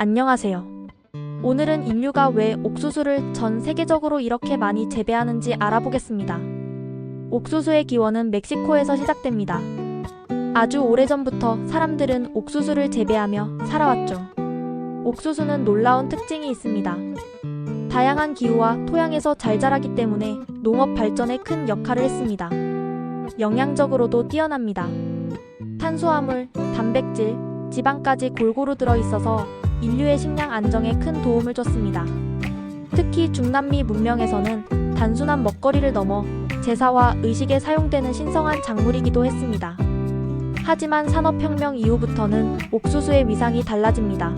안녕하세요. 오늘은 인류가 왜 옥수수를 전 세계적으로 이렇게 많이 재배하는지 알아보겠습니다. 옥수수의 기원은 멕시코에서 시작됩니다. 아주 오래전부터 사람들은 옥수수를 재배하며 살아왔죠. 옥수수는 놀라운 특징이 있습니다. 다양한 기후와 토양에서 잘 자라기 때문에 농업 발전에 큰 역할을 했습니다. 영양적으로도 뛰어납니다. 탄수화물, 단백질, 지방까지 골고루 들어 있어서 인류의 식량 안정에 큰 도움을 줬습니다. 특히 중남미 문명에서는 단순한 먹거리를 넘어 제사와 의식에 사용되는 신성한 작물이기도 했습니다. 하지만 산업혁명 이후부터는 옥수수의 위상이 달라집니다.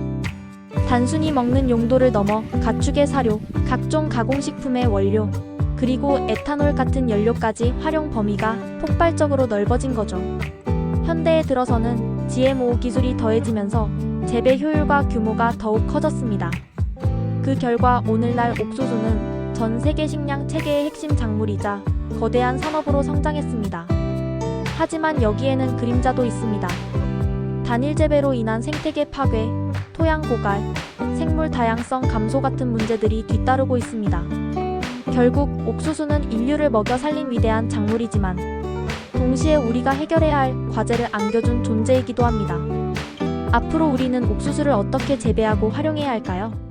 단순히 먹는 용도를 넘어 가축의 사료, 각종 가공식품의 원료, 그리고 에탄올 같은 연료까지 활용 범위가 폭발적으로 넓어진 거죠. 현대에 들어서는 GMO 기술이 더해지면서 재배 효율과 규모가 더욱 커졌습니다. 그 결과 오늘날 옥수수는 전 세계 식량 체계의 핵심 작물이자 거대한 산업으로 성장했습니다. 하지만 여기에는 그림자도 있습니다. 단일 재배로 인한 생태계 파괴, 토양 고갈, 생물 다양성 감소 같은 문제들이 뒤따르고 있습니다. 결국 옥수수는 인류를 먹여 살린 위대한 작물이지만 동시에 우리가 해결해야 할 과제를 안겨준 존재이기도 합니다. 앞으로 우리는 옥수수를 어떻게 재배하고 활용해야 할까요?